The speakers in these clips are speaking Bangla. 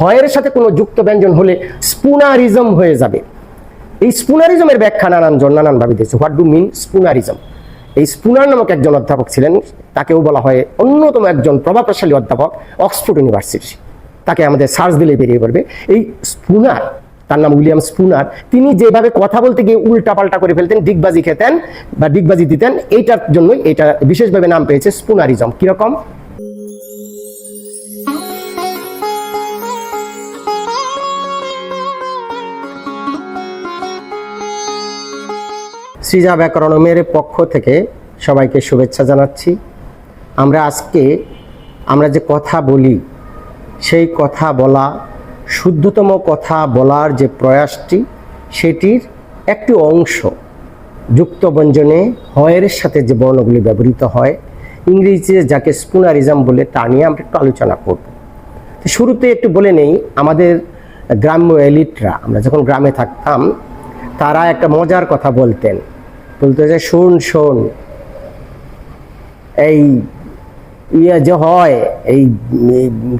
হয়ের সাথে কোনো যুক্ত ব্যঞ্জন হলে স্পুনারিজম হয়ে যাবে। এই স্পুনারিজমের ব্যাখ্যা নানান জন নানানভাবে দিয়েছে। What do mean spoonerism? এই স্পুনার নামক একজন অধ্যাপক ছিলেন। তাকেও বলা হয় অন্যতম একজন প্রভাবশালী অধ্যাপক অক্সফোর্ড ইউনিভার্সিটি তাকে আমাদের সার্চ দিলে বেরিয়ে পড়বে। এই স্পুনার, তার নাম উইলিয়াম স্পুনার, তিনি যেভাবে কথা বলতে গিয়ে উল্টা পাল্টা করে ফেলতেন, ডিগবাজি খেতেন বা ডিগবাজি দিতেন, এইটার জন্যই এটা বিশেষভাবে নাম পেয়েছে স্পুনারিজম। কীরকম? সৃজা ব্যাকরণমের পক্ষ থেকে সবাইকে শুভেচ্ছা জানাচ্ছি। আমরা আজকে আমরা যে কথা বলি, সেই কথা বলা, শুদ্ধতম কথা বলার যে প্রয়াসটি, সেটির একটি অংশ যুক্ত ব্যঞ্জনে হয়ের সাথে যে বর্ণগুলি ব্যবহৃত হয়, ইংরেজিতে যাকে স্পুনারিজম বলে তা নিয়ে আমরা একটু আলোচনা করব। তো শুরুতে একটু বলে নেই, আমাদের গ্রাম্য এলিটরা, আমরা যখন গ্রামে থাকতাম, তারা একটা মজার কথা বলতেন। বলতে যে শোন শোন। এই ইয়ে যে হয়, এই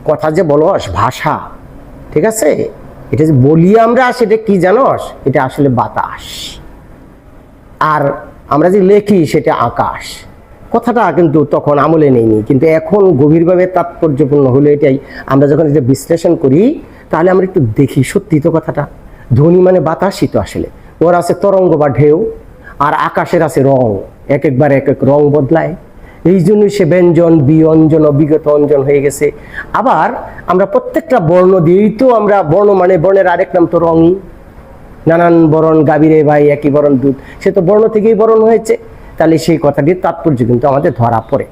কথা যে বলস, ভাষা, ঠিক আছে? এটা যে বলি আমরা, সেটা কি জানস? এটা আসলে বাতাস। আর আমরা যে লেখি, সেটা আকাশ। কথাটা কিন্তু তখন আমলে নেইনি, কিন্তু এখন গভীরভাবে তাৎপর্যপূর্ণ হলো এটাই। আমরা যখন এটা বিশ্লেষণ করি, তাহলে আমরা একটু দেখি সত্যি তো কথাটা। ধ্বনি মানে বাতাসই তো আসলে। ওর আছে তরঙ্গ বা ঢেউ। আর আকাশের আছে রং। এক একবার এক এক রং বদলায়। এই জন্যই সে ব্যঞ্জন, বিয়ঞ্জন, অবিগত অঞ্জন হয়ে গেছে। আবার আমরা প্রত্যেকটা বর্ণ দিয়েই তো আমরা বর্ণ মানে বর্ণের আরেক নাম তো রঙই। নানান বরণ গাভীরে ভাই, একই বরণ দুধ। সে তো বর্ণ থেকেই বরণ হয়েছে। তাহলে সেই কথাটির তাৎপর্য কিন্তু আমাদের ধরা পড়ে।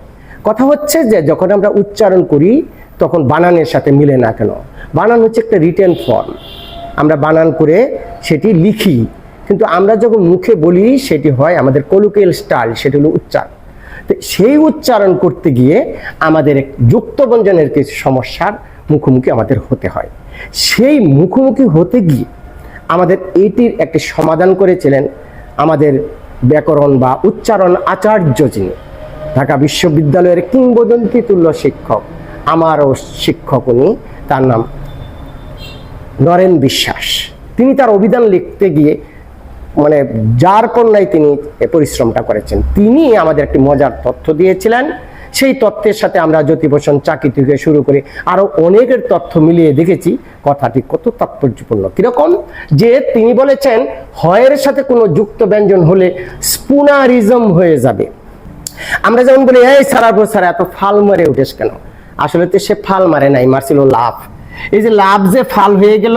কথা হচ্ছে যে যখন আমরা উচ্চারণ করি, তখন বানানের সাথে মিলে না কেন? বানান হচ্ছে একটা রিটেন ফর্ম আমরা বানান করে সেটি লিখি। কিন্তু আমরা যখন মুখে বলি সেটি হয় আমাদের কলুকেল স্টাইল, সেটি হলো উচ্চারণ। তো সেই উচ্চারণ করতে গিয়ে আমাদের যুক্ত ব্যঞ্জনের কিছু সমস্যার মুখোমুখি আমাদের হতে হয়। সেই মুখোমুখি হতে গিয়ে আমাদের এইটির একটি সমাধান করেছিলেন আমাদের ব্যাকরণ বা উচ্চারণ আচার্য যিনি। ঢাকা বিশ্ববিদ্যালয়ের কিংবদন্তি তুল্য শিক্ষক, আমারও শিক্ষক উনি, তার নাম নরেন বিশ্বাস। তিনি তার অভিধান লিখতে গিয়ে মানে যার কন্যায় তিনি পরিশ্রমটা করেছেন, তিনি আমাদের একটি মজার তথ্য দিয়েছিলেন। সেই তথ্যের সাথে আমরা জ্যোতিপোষণ চাকরি থেকে শুরু করে আরও অনেকের তথ্য মিলিয়ে দেখেছি। কথাটি কত তাৎপর্যপূর্ণ। কীরকম? যে তিনি বলেছেন, হয়ের সাথে কোনো যুক্ত ব্যঞ্জন হলে স্পুনারিজম হয়ে যাবে। আমরা যেমন বলি, এই সারা গো সারা, এত ফাল মারে উঠেস কেন? আসলে তো সে ফাল মারে নাই, মারছিল লাভ এই যে লাভ যে ফাল হয়ে গেল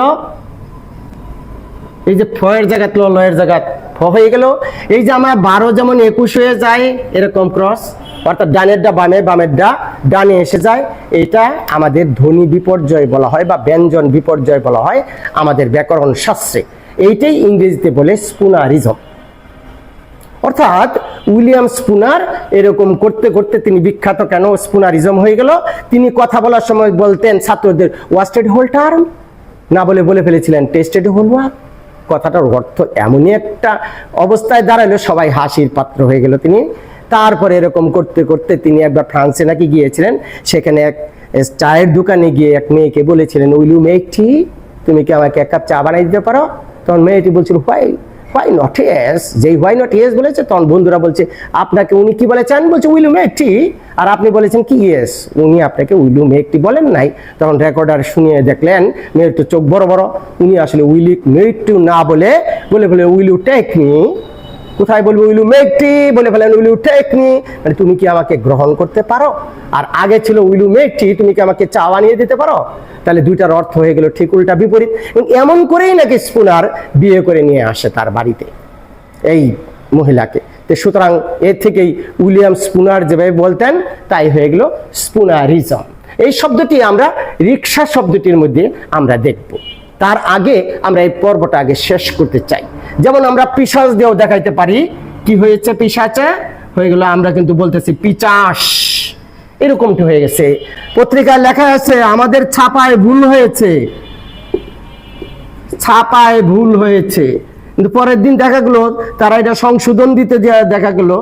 এই যে ফয়ের জায়গা ল লয়ের জায়গা, ফ হয়ে গেল। এই যে আমার বারো যেমন একুশ হয়ে যায়, এরকম ক্রস অর্থাৎ ডানেরটা বামে বামেরটা ডানে এসে যায়। এটা আমাদের ধ্বনি বিপর্যয় বলা হয় বা ব্যঞ্জন বিপর্যয় বলা হয় আমাদের ব্যাকরণ শাস্ত্রে। এইটাই ইংরেজিতে বলে স্পুনারিজম। অর্থাৎ উইলিয়াম স্পুনার এরকম করতে করতে তিনি বিখ্যাত কেন? স্পুনারিজম হয়ে গেল। তিনি কথা বলার সময় বলতেন ছাত্রদের, ওয়াস্টেড হোল টার্ম না বলে বলে ফেলেছিলেন, টেস্টেড হোল ওয়াক কথাটার অর্থ এমনই একটা অবস্থায় দাঁড়াল, সবাই হাসির পাত্র হয়ে গেল তিনি। তারপরে এরকম করতে করতে তিনি একবার ফ্রান্সে নাকি গিয়েছিলেন, সেখানে এক চায়ের দোকানে গিয়ে এক মেয়েকে বলেছিলেন উইলু ইউ মেক টি তুমি কি আমাকে এক কাপ চা বানাই দিতে পারো? তখন মেয়েটি বলছিল হোয়াই হোয়াই নট ইয়েস যেই হোয়াই নট ইয়েস বলেছে, তখন বন্ধুরা বলছে, আপনাকে উনি কি বলেছেন? বলছে, উইল ইউ মেক টি আর আপনি বলেছেন কি ইয়েস উনি আপনাকে উইল ইউ মেক টি বলেন নাই। তখন রেকর্ডার শুনিয়ে দেখলেন, মেয়ের তো চোখ বড় বড়, উনি আসলে উইল ইউ মেক টু না বলে বলে বলে, উইলু টেক মি। কোথায় বলব উইলু মেকটি বলে ফেলেন উইলু টেক মি মানে তুমি কি আমাকে গ্রহণ করতে পারো? আর আগে ছিল উইলু মেকটি তুমি কি আমাকে চা বানিয়ে দিতে পারো? তাহলে দুইটার অর্থ হয়ে গেল ঠিক উল্টা বিপরীত। এবং এমন করেই নাকি স্পুনার বিয়ে করে নিয়ে আসে তার বাড়িতে এই মহিলাকে। তো সুতরাং এর থেকেই উইলিয়াম স্পুনার যেভাবে বলতেন, তাই হয়ে গেল স্পুনারিজম। এই শব্দটি আমরা রিক্সা শব্দটির মধ্যে আমরা দেখব। তার আগে আমরা এই পর্বটা আগে শেষ করতে চাই। যেমন আমরা পিসাচ দিয়েও দেখাইতে পারি। কি হয়েছে পিসাচে হয়ে গেল, আমরা কিন্তু বলতেছি পিচাস। এরকমটি হয়ে গেছে। পত্রিকায় লেখা আছে, আমাদের ছাপায় ভুল হয়েছে। ছাপায় ভুল হয়েছে। কিন্তু পরের দিন দেখা গেলো, তারা এটা সংশোধন দিতে দেখা গেলো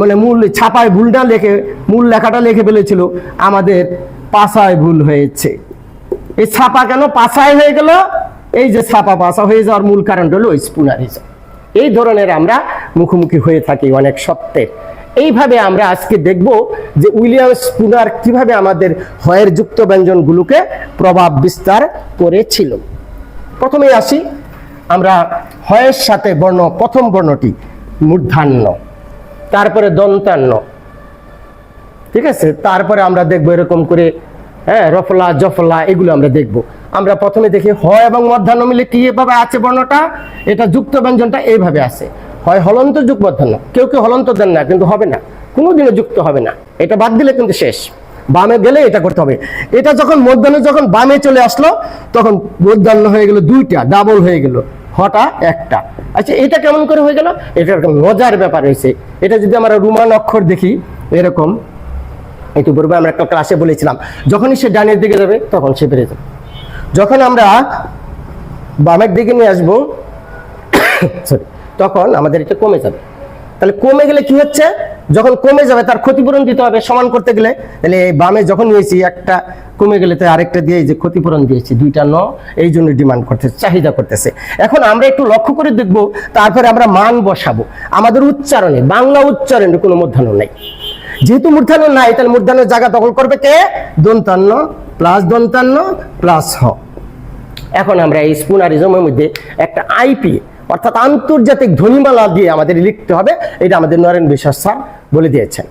মানে মূল ছাপায় ভুলটা লেখে, মূল লেখাটা লিখে ফেলেছিল, আমাদের পাশায় ভুল হয়েছে। এই ছাপা কেন পাছায় হয়ে গেল? এই যে ছাপা পাছা হয়ে যাওয়ার মূল কারণ হলো স্পুনারিজম এই ধরনের আমরা মুখোমুখি হয়ে থাকি অনেক সত্যের এইভাবে আমরা আজকে দেখব যে উইলিয়াম স্পুনার কীভাবে আমাদের হয়ের যুক্ত ব্যঞ্জনগুলোকে প্রভাব বিস্তার করেছিল। প্রথমে আসি, আমরা হয়ের সাথে বর্ণ, প্রথম বর্ণটি মূর্ধান্য, তারপরে দন্তান্ন ঠিক আছে? তারপরে আমরা দেখব এরকম করে হ্যাঁ রফলা, জফলা, এগুলো আমরা দেখব। আমরা প্রথমে দেখি হয় এবং মধ্যাহ্ন মিলে কি এভাবে আছে বর্ণটা? এটা যুক্ত ব্যঞ্জনটা এইভাবে আছে। হয় হলন্ত যুগ মধ্যাহ্ন। কেউ কেউ হলন্ত দেন না, কিন্তু হবে না। কোনোদিনও যুক্ত হবে না। এটা বাদ দিলে কিন্তু শেষ। বামে গেলে এটা করতে হবে। এটা যখন মধ্যাহ্ন, যখন বামে চলে আসলো, তখন মধ্যাহ্ন হয়ে গেল দুইটা, ডাবল হয়ে গেল হটা একটা। আচ্ছা এটা কেমন করে হয়ে গেল? এটা একটা মজার ব্যাপার হয়েছে। এটা যদি আমরা রুমান অক্ষর দেখি, এরকম। একটু পূর্বে আমরা একটা ক্লাসে বলেছিলাম। যখনই সে ডানের দিকে যাবে, তখন সে বেড়ে যাবে। যখন আমরা বামের দিকে নিয়ে আসব সরি তখন আমাদের এটা কমে যাবে। তাহলে কমে গেলে কি হচ্ছে? যখন কমে যাবে, তার ক্ষতিপূরণ দিতে হবে সমান করতে গেলে। তাহলে বামে যখন নিয়েছি, একটা কমে গেলে তো আরেকটা দিয়ে যে ক্ষতিপূরণ দিয়েছি, দুইটা ন, এই জন্য ডিমান্ড করতেছে চাহিদা করতেছে। এখন আমরা একটু লক্ষ্য করে দেখব, তারপরে আমরা মান বসাবো। আমাদের উচ্চারণে, বাংলা উচ্চারণে কোনো মধ্যাহ্ন নেই। যেহেতু মূর্ধান্য নাই, তাহলে মূর্ধান্যের জায়গা দখল করবে কে? দন্তান্ন প্লাস দন্তান্ন প্লাস হ। এখন আমরা এই স্পুনারিজমের মধ্যে একটা আইপি অর্থাৎ আন্তর্জাতিক ধ্বনিমালা দিয়ে আমাদের লিখতে হবে। এটা আমাদের নরেন বিশ্বাস স্যার বলে দিয়েছেন।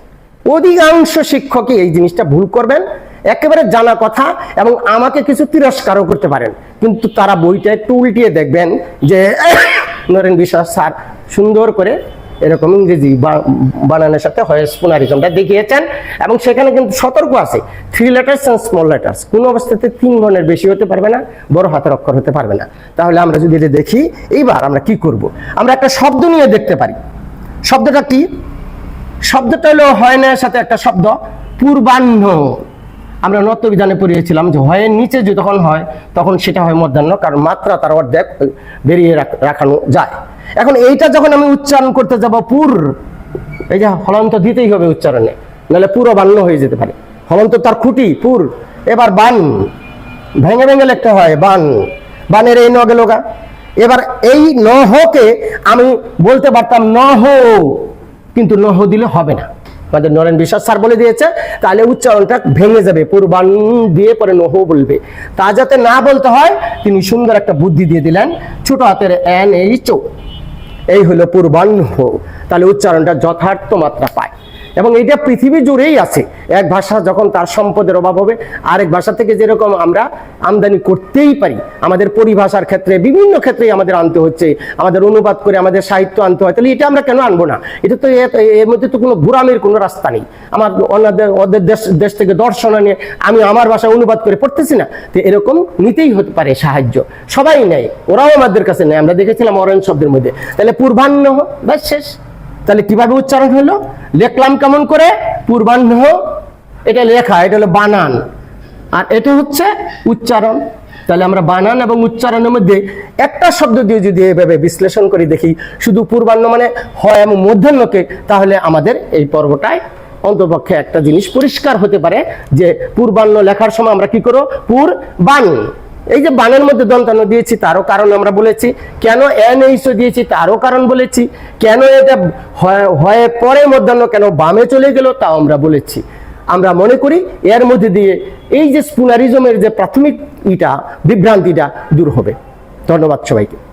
অধিকাংশ শিক্ষকই এই জিনিসটা ভুল করবেন, একেবারে জানা কথা এবং আমাকে কিছু তিরস্কারও করতে পারেন। কিন্তু তারা বইটা একটু উল্টিয়ে দেখবেন যে নরেন বিশ্বাস স্যার সুন্দর করে এরকম ইংরেজি বানানোর সাথে হয় স্পুনারিজমটা দেখিয়েছেন। এবং সেখানে কিন্তু সতর্ক আছে। Three letters and small letters কোনো অবস্থাতে তিন বর্ণের বেশি হতে পারবে না, বড় হাতের অক্ষর হতে পারবে না। তাহলে আমরা যদি এটা দেখি, এইবার আমরা কি করব? আমরা একটা শব্দ নিয়ে দেখতে পারি। শব্দটা কি? শব্দটা হলো হয় না সাথে একটা শব্দ। পূর্বাহ্ন। আমরা নত্য বিধানে পড়িয়েছিলাম যে হয়ের নিচে যে তখন হয়, তখন সেটা হয় মধ্যাহ্ন, কারণ মাত্রা তার অর্ধেক বেরিয়ে রাখানো যায়। এখন এইটা যখন আমি উচ্চারণ করতে যাব পুর, এই যে হলন্ত দিতেই হবে উচ্চারণে, নাহলে পুরো বান্য হয়ে যেতে পারে। হলন্ত তার খুঁটি, পুর, এবার বান, ভেঙে ভেঙে লিখতে হয় বান। বানের এই ন গেল গা। এবার এই নহকে আমি বলতে পারতাম নহ কিন্তু নহ দিলে হবে না। আমাদের নরেন বিশ্বাস স্যার বলে দিয়েছে, তাহলে উচ্চারণটা ভেঙে যাবে, পূর্বান দিয়ে পরে নহ বলবে। তা যাতে না বলতে হয়, তিনি সুন্দর একটা বুদ্ধি দিয়ে দিলেন, ছোট হাতের এন এই ও এই হলো পূর্বাহ্ন তাহলে উচ্চারণটা যথার্থ মাত্রা পায়। এবং এটা পৃথিবী জুড়েই আছে। এক ভাষা যখন তার সম্পদের অভাব হবে, আরেক ভাষা থেকে যেরকম আমরা আমদানি করতেই পারি, আমাদের পরিভাষার ক্ষেত্রে, বিভিন্ন ক্ষেত্রেই আমাদের আনতে হচ্ছে, আমাদের অনুবাদ করে আমাদের সাহিত্য আনতে হয়, তাহলে এটা আমরা কেন আনব না? এটা তো এর মধ্যে তো কোনো ঘোরামের কোনো রাস্তা নেই। আমার অন্যদের, ওদের দেশ দেশ থেকে দর্শন আনে, আমি আমার ভাষায় অনুবাদ করে পড়তেছি না। তো এরকম নিতেই হতে পারে সাহায্য। সবাই নেয়, ওরাও আমাদের কাছে নেয়। আমরা দেখেছিলাম অরেঞ্জ শব্দের মধ্যে। তাহলে পূর্বাহ্ন বা শেষ। তাহলে কীভাবে উচ্চারণ হলো? লেখলাম কেমন করে? পূর্বাহ্ন। এটা লেখা, এটা হলো বানান। আর এটা হচ্ছে উচ্চারণ। তাহলে আমরা বানান এবং উচ্চারণের মধ্যে একটা শব্দ দিয়ে যদি এভাবে বিশ্লেষণ করে দেখি, শুধু পূর্বাহ্ন মানে হয় এবং মধ্যাহ্নকে, তাহলে আমাদের এই পর্বটায় অন্তপক্ষে একটা জিনিস পরিষ্কার হতে পারে যে পূর্বাহ্ন লেখার সময় আমরা কি করো পূর বান এই যে বানের মধ্যে দন্তান্ন দিয়েছি, তারও কারণ আমরা বলেছি। কেন এন এইচ দিয়েছি, তারও কারণ বলেছি। কেন এটা হয়ে, হয় পরে মধ্যাহ্ন, কেন বামে চলে গেল, তাও আমরা বলেছি। আমরা মনে করি এর মধ্যে দিয়ে এই যে স্পুনারিজমের যে প্রাথমিক ইটা, বিভ্রান্তিটা দূর হবে। ধন্যবাদ সবাইকে।